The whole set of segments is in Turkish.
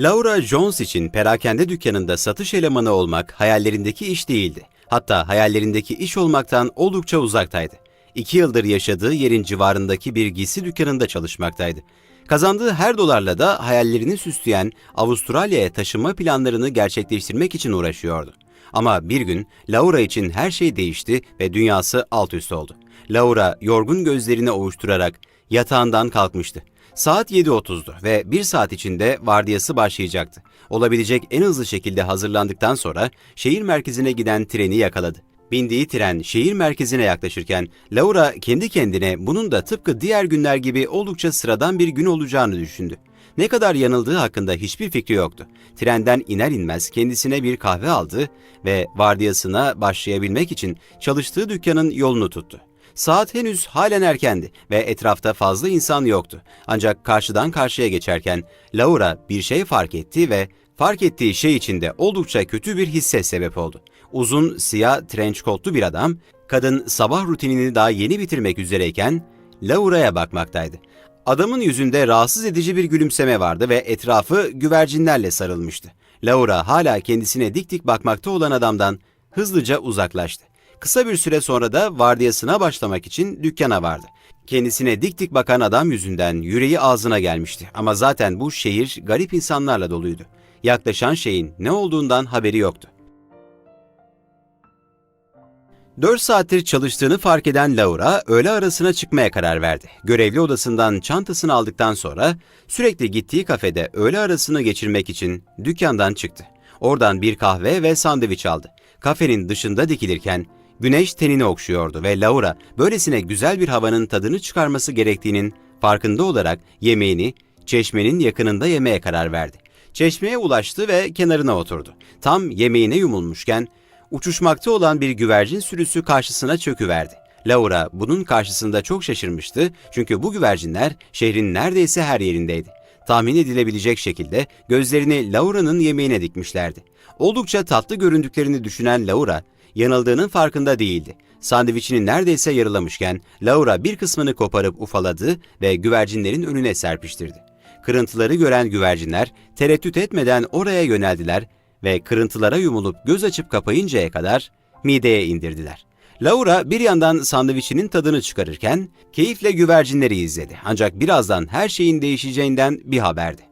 Laura Jones için perakende dükkanında satış elemanı olmak hayallerindeki iş değildi. Hatta hayallerindeki iş olmaktan oldukça uzaktaydı. İki yıldır yaşadığı yerin civarındaki bir giysi dükkanında çalışmaktaydı. Kazandığı her dolarla da hayallerini süsleyen Avustralya'ya taşınma planlarını gerçekleştirmek için uğraşıyordu. Ama bir gün Laura için her şey değişti ve dünyası alt üst oldu. Laura yorgun gözlerini ovuşturarak yatağından kalkmıştı. Saat 7.30'du ve bir saat içinde vardiyası başlayacaktı. Olabilecek en hızlı şekilde hazırlandıktan sonra şehir merkezine giden treni yakaladı. Bindiği tren şehir merkezine yaklaşırken Laura kendi kendine bunun da tıpkı diğer günler gibi oldukça sıradan bir gün olacağını düşündü. Ne kadar yanıldığı hakkında hiçbir fikri yoktu. Trenden iner inmez kendisine bir kahve aldı ve vardiyasına başlayabilmek için çalıştığı dükkanın yolunu tuttu. Saat henüz halen erkendi ve etrafta fazla insan yoktu. Ancak karşıdan karşıya geçerken Laura bir şey fark etti ve fark ettiği şey içinde oldukça kötü bir hisse sebep oldu. Uzun, siyah, trench coatlu bir adam, kadın sabah rutinini daha yeni bitirmek üzereyken Laura'ya bakmaktaydı. Adamın yüzünde rahatsız edici bir gülümseme vardı ve etrafı güvercinlerle sarılmıştı. Laura hala kendisine dik dik bakmakta olan adamdan hızlıca uzaklaştı. Kısa bir süre sonra da vardiyasına başlamak için dükkana vardı. Kendisine dik dik bakan adam yüzünden yüreği ağzına gelmişti ama zaten bu şehir garip insanlarla doluydu. Yaklaşan şeyin ne olduğundan haberi yoktu. 4 saattir çalıştığını fark eden Laura öğle arasına çıkmaya karar verdi. Görevli odasından çantasını aldıktan sonra sürekli gittiği kafede öğle arasını geçirmek için dükkandan çıktı. Oradan bir kahve ve sandviç aldı. Kafenin dışında dikilirken güneş tenini okşuyordu ve Laura böylesine güzel bir havanın tadını çıkarması gerektiğinin farkında olarak yemeğini çeşmenin yakınında yemeye karar verdi. Çeşmeye ulaştı ve kenarına oturdu. Tam yemeğine yumulmuşken uçuşmakta olan bir güvercin sürüsü karşısına çöküverdi. Laura bunun karşısında çok şaşırmıştı çünkü bu güvercinler şehrin neredeyse her yerindeydi. Tahmin edilebilecek şekilde gözlerini Laura'nın yemeğine dikmişlerdi. Oldukça tatlı göründüklerini düşünen Laura, yanıldığının farkında değildi. Sandviçini neredeyse yarılamışken Laura bir kısmını koparıp ufaladı ve güvercinlerin önüne serpiştirdi. Kırıntıları gören güvercinler tereddüt etmeden oraya yöneldiler ve kırıntılara yumulup göz açıp kapayıncaya kadar mideye indirdiler. Laura bir yandan sandviçinin tadını çıkarırken keyifle güvercinleri izledi. Ancak birazdan her şeyin değişeceğinden bir haberdi.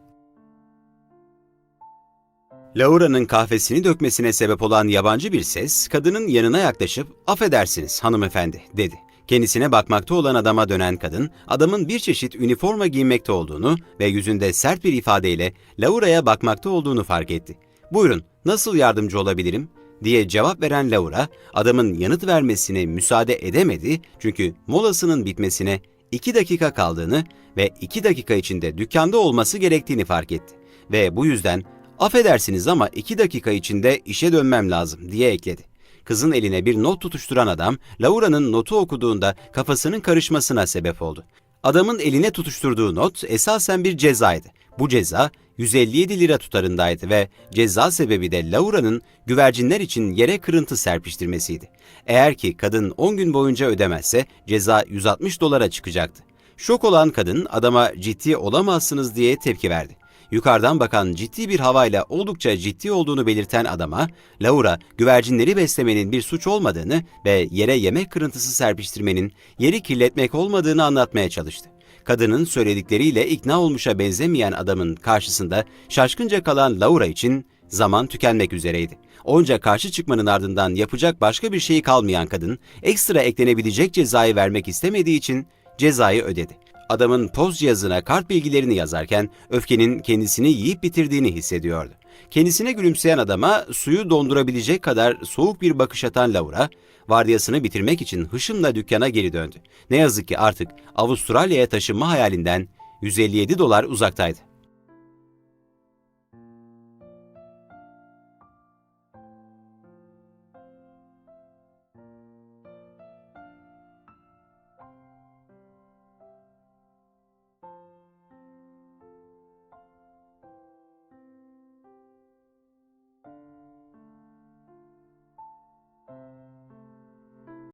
Laura'nın kahvesini dökmesine sebep olan yabancı bir ses kadının yanına yaklaşıp "Affedersiniz hanımefendi." dedi. Kendisine bakmakta olan adama dönen kadın, adamın bir çeşit üniforma giymekte olduğunu ve yüzünde sert bir ifadeyle Laura'ya bakmakta olduğunu fark etti. "Buyurun, nasıl yardımcı olabilirim?" diye cevap veren Laura, adamın yanıt vermesine müsaade edemedi çünkü molasının bitmesine iki dakika kaldığını ve iki dakika içinde dükkanda olması gerektiğini fark etti. Ve bu yüzden affedersiniz ama iki dakika içinde işe dönmem lazım diye ekledi. Kızın eline bir not tutuşturan adam, Laura'nın notu okuduğunda kafasının karışmasına sebep oldu. Adamın eline tutuşturduğu not esasen bir cezaydı. Bu ceza 157 lira tutarındaydı ve ceza sebebi de Laura'nın güvercinler için yere kırıntı serpiştirmesiydi. Eğer ki kadın 10 gün boyunca ödemezse ceza 160 dolara çıkacaktı. Şok olan kadın adama ciddi olamazsınız diye tepki verdi. Yukarıdan bakan ciddi bir havayla oldukça ciddi olduğunu belirten adama, Laura güvercinleri beslemenin bir suç olmadığını ve yere yemek kırıntısı serpiştirmenin yeri kirletmek olmadığını anlatmaya çalıştı. Kadının söyledikleriyle ikna olmuşa benzemeyen adamın karşısında şaşkınca kalan Laura için zaman tükenmek üzereydi. Onca karşı çıkmanın ardından yapacak başka bir şeyi kalmayan kadın, ekstra eklenebilecek cezayı vermek istemediği için cezayı ödedi. Adamın poz cihazına kart bilgilerini yazarken öfkenin kendisini yiyip bitirdiğini hissediyordu. Kendisine gülümseyen adama suyu dondurabilecek kadar soğuk bir bakış atan Laura, vardiyasını bitirmek için hışımla dükkana geri döndü. Ne yazık ki artık Avustralya'ya taşınma hayalinden 157 dolar uzaktaydı.